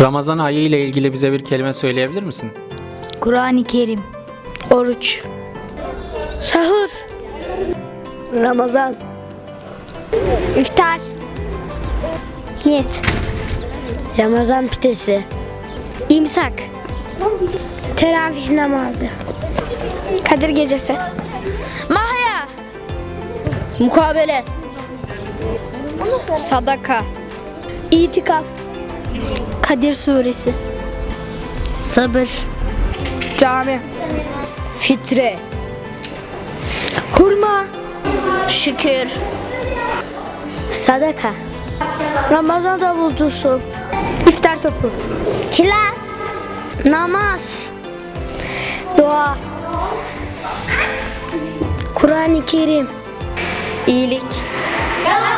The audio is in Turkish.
Ramazan ayı ile ilgili bize bir kelime söyleyebilir misin? Kur'an-ı Kerim. Oruç. Sahur. Ramazan. İftar. Niyet. Ramazan pidesi. İmsak. Teravih namazı. Kadir gecesi. Mahya. Mukabele. Sadaka. İtikaf. Kadir suresi. Sabır. Cami. Fitre. Hurma. Şükür. Sadaka. Ramazan davulcusu. İftar topu. Hilal. Namaz. Dua. Kur'an-ı Kerim. İyilik. Ramazan